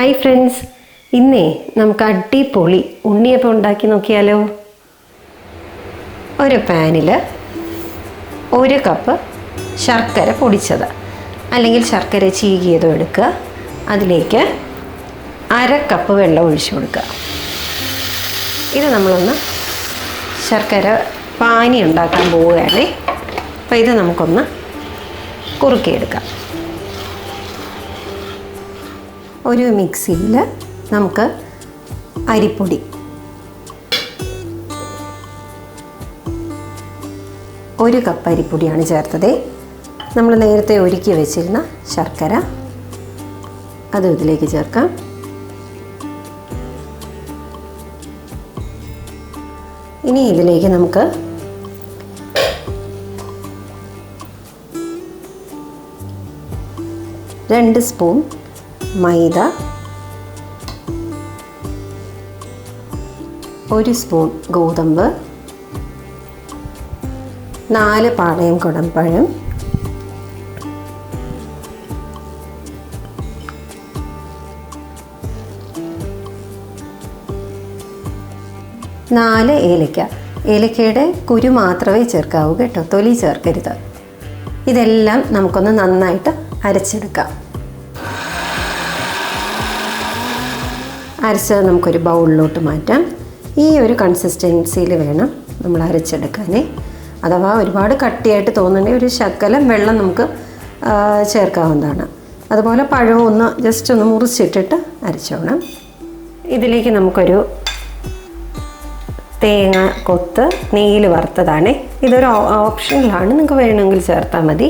Hi friends ഇന്നേ നമുക്ക് അടിപൊളി ഉണ്ണിയപ്പം ഉണ്ടാക്കി നോക്കിയാലോ? ഒരു പാനിൽ ഒരു കപ്പ് ശർക്കര പൊടിച്ചത്. അല്ലെങ്കിൽ ശർക്കര ചീകിയതും എടുക്കുക. അതിലേക്ക് അര കപ്പ് വെള്ളം ഒഴിച്ചു കൊടുക്കുക. ഇത് നമ്മളൊന്ന് ശർക്കര പാനി ഉണ്ടാക്കാൻ പോവുകയാണേ. അപ്പോൾ ഇത് നമുക്കൊന്ന് കുറുക്കിയെടുക്കാം. ഒരു മിക്സിയിൽ നമുക്ക് അരിപ്പൊടി. ഒരു കപ്പ് അരിപ്പൊടിയാണ് ചേർത്തത്. നമ്മൾ നേരത്തെ ഒരുക്കി വെച്ചിരുന്ന ശർക്കര അതും ഇതിലേക്ക് ചേർക്കാം. ഇനി ഇതിലേക്ക് നമുക്ക് രണ്ട് സ്പൂൺ മൈദ ഒരു സ്പൂൺ ഗോതമ്പ് നാല് പാളയം കുടംപഴം നാല് ഏലക്ക. ഏലക്കയുടെ കുരു മാത്രമേ ചേർക്കാവൂ കേട്ടോ. തൊലി ചേർക്കരുത്. ഇതെല്ലാം നമുക്കൊന്ന് നന്നായിട്ട് അരച്ചെടുക്കാം. അരച്ചത് നമുക്കൊരു ബൗളിലോട്ട് മാറ്റാം. ഈ ഒരു കൺസിസ്റ്റൻസിയിൽ വേണം നമ്മൾ അരച്ചെടുക്കാനേ അഥവാ ഒരുപാട് കട്ടിയായിട്ട് തോന്നുന്നുണ്ടെങ്കിൽ ഒരു ശക്കലം വെള്ളം നമുക്ക് ചേർക്കാവുന്നതാണ്. അതുപോലെ പഴവും ഒന്ന് ജസ്റ്റ് ഒന്ന് മുറിച്ചിട്ടിട്ട് അരച്ചോണം. ഇതിലേക്ക് നമുക്കൊരു തേങ്ങ കൊത്ത് നെയ്യിൽ വറുത്തതാണ്. ഇതൊരു ഓപ്ഷനിലാണ്. നിങ്ങൾക്ക് വേണമെങ്കിൽ ചേർത്താൽ മതി.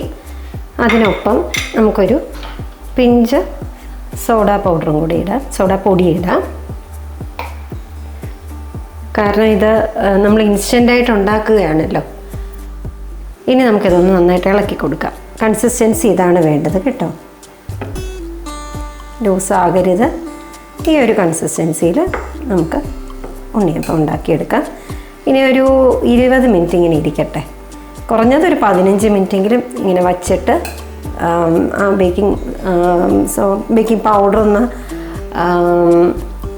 അതിനൊപ്പം നമുക്കൊരു പിഞ്ച് സോഡ പൗഡറും കൂടി ഇടാം. സോഡ പൊടി ഇടാം. കാരണം ഇത് നമ്മൾ ഇൻസ്റ്റന്റായിട്ട് ഉണ്ടാക്കുകയാണല്ലോ. ഇനി നമുക്കിതൊന്ന് നന്നായിട്ട് ഇളക്കി കൊടുക്കാം. കൺസിസ്റ്റൻസി ഇതാണ് വേണ്ടത് കേട്ടോ. ലൂസ് ആകരുത്. ഈ ഒരു കൺസിസ്റ്റൻസിയിൽ നമുക്ക് ഉണ്ണിയപ്പം ഉണ്ടാക്കിയെടുക്കാം. ഇനി ഒരു ഇരുപത് മിനിറ്റ് ഇങ്ങനെ ഇരിക്കട്ടെ. കുറഞ്ഞത് ഒരു പതിനഞ്ച് മിനിറ്റെങ്കിലും ഇങ്ങനെ വച്ചിട്ട് ആം, ആ ബേക്കിംഗ് സോ ബേക്കിംഗ് പൗഡർ ഒന്ന്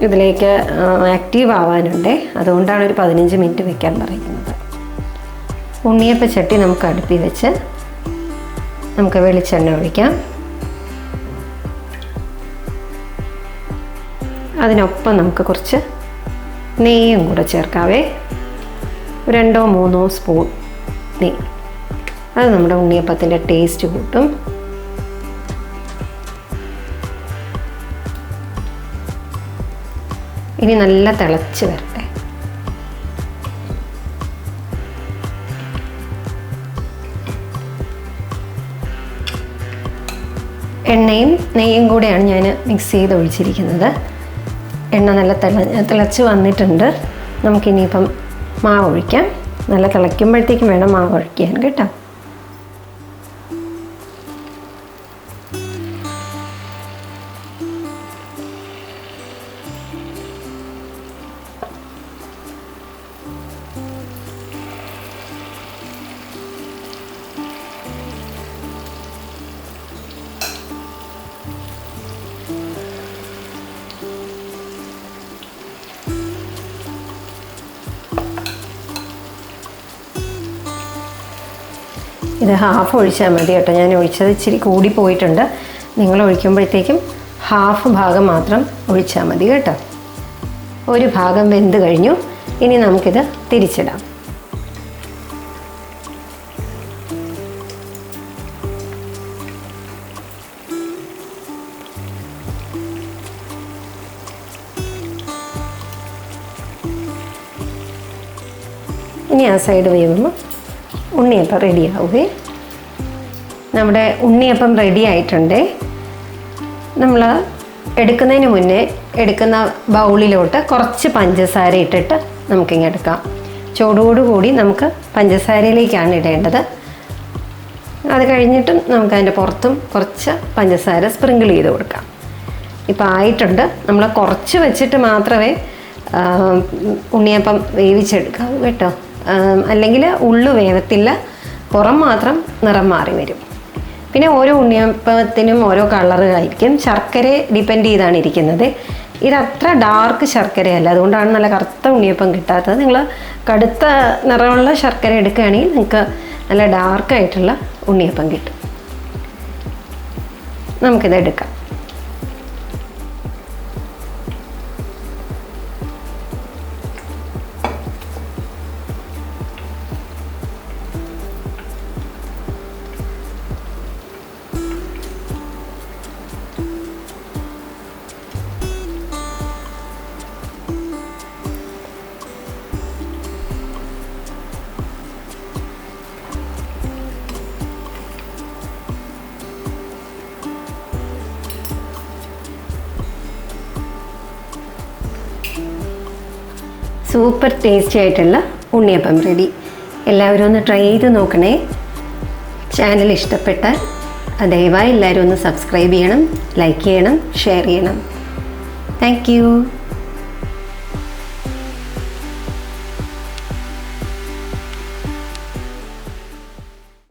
ഇതിലേക്ക് ആക്റ്റീവ് ആവാനുണ്ട്. അതുകൊണ്ടാണ് ഒരു പതിനഞ്ച് മിനിറ്റ് വെക്കാൻ പറയുന്നത്. ഉണ്ണിയപ്പ ചട്ടി നമുക്ക് അടുപ്പി വെച്ച് നമുക്ക് വെളിച്ചെണ്ണ ഒഴിക്കാം. അതിനൊപ്പം നമുക്ക് കുറച്ച് നെയ്യും കൂടെ ചേർക്കാവേ. രണ്ടോ മൂന്നോ സ്പൂൺ നെയ്യ്. അത് നമ്മുടെ ഉണ്ണിയപ്പത്തിന്റെ ടേസ്റ്റ് കൂട്ടും. ഇനി നല്ല തിളച്ച് വരട്ടെ. എണ്ണയും നെയ്യും കൂടെയാണ് ഞാൻ മിക്സ് ചെയ്ത് ഒഴിച്ചിരിക്കുന്നത്. എണ്ണ നല്ല തിള തിളച്ച് വന്നിട്ടുണ്ട്. നമുക്കിനിയിപ്പം മാവ് ഒഴിക്കാം. നല്ല തിളയ്ക്കുമ്പോഴത്തേക്കും വേണം മാവ് ഒഴിക്കാൻ കേട്ടോ. ഇത് ഹാഫ് ഒഴിച്ചാൽ മതി കേട്ടോ. ഞാൻ ഒഴിച്ചത് ഇച്ചിരി കൂടി പോയിട്ടുണ്ട്. നിങ്ങൾ ഒഴിക്കുമ്പോഴത്തേക്കും ഹാഫ് ഭാഗം മാത്രം ഒഴിച്ചാൽ മതി കേട്ടോ. ഒരു ഭാഗം വെന്ത് കഴിഞ്ഞു. ഇനി നമുക്കിത് തിരിച്ചിടാം. ഇനി ആ സൈഡ് വേവുമ്പോൾ ഉണ്ണിയപ്പം റെഡി ആവുകയെ നമ്മുടെ ഉണ്ണിയപ്പം റെഡി ആയിട്ടുണ്ട്. നമ്മൾ എടുക്കുന്നതിന് മുന്നേ എടുക്കുന്ന ബൗളിലോട്ട് കുറച്ച് പഞ്ചസാര ഇട്ടിട്ട് നമുക്കിങ്ങനെ എടുക്കാം. ചൂടോടുകൂടി നമുക്ക് പഞ്ചസാരയിലേക്കാണ് ഇടേണ്ടത്. അത് കഴിഞ്ഞിട്ടും നമുക്ക് അതിന്റെ പുറത്തും കുറച്ച് പഞ്ചസാര സ്പ്രിങ്കിൾ ചെയ്ത് കൊടുക്കാം. ഇപ്പം ആയിട്ടുണ്ട്. നമ്മൾ കുറച്ച് വെച്ചിട്ട് മാത്രമേ ഉണ്ണിയപ്പം വേവിച്ചെടുക്കാവൂ കേട്ടോ. അല്ലെങ്കിൽ ഉള്ളു വേവത്തില്ല. പുറം മാത്രം നിറം മാറി വരും. പിന്നെ ഓരോ ഉണ്ണിയപ്പത്തിനും ഓരോ കളറുകളായിരിക്കും ശർക്കര ഡിപ്പെൻഡ് ചെയ്താണ് ഇരിക്കുന്നത്. ഇത് അത്ര ഡാർക്ക് ശർക്കരയല്ല. അതുകൊണ്ടാണ് നല്ല കറുത്ത ഉണ്ണിയപ്പം കിട്ടാത്തത്. നിങ്ങൾ കടുത്ത നിറമുള്ള ശർക്കര എടുക്കുകയാണെങ്കിൽ നിങ്ങൾക്ക് നല്ല ഡാർക്കായിട്ടുള്ള ഉണ്ണിയപ്പം കിട്ടും. നമുക്കിത് എടുക്കാം. സൂപ്പർ ടേസ്റ്റി ആയിട്ടുള്ള ഉണ്ണിയപ്പം റെഡി. എല്ലാവരും ഒന്ന് ട്രൈ ചെയ്ത് നോക്കണേ. ചാനൽ ഇഷ്ടപ്പെട്ടാൽ ദയവായി എല്ലാവരും ഒന്ന് സബ്സ്ക്രൈബ് ചെയ്യണം ലൈക്ക് ചെയ്യണം ഷെയർ ചെയ്യണം. താങ്ക്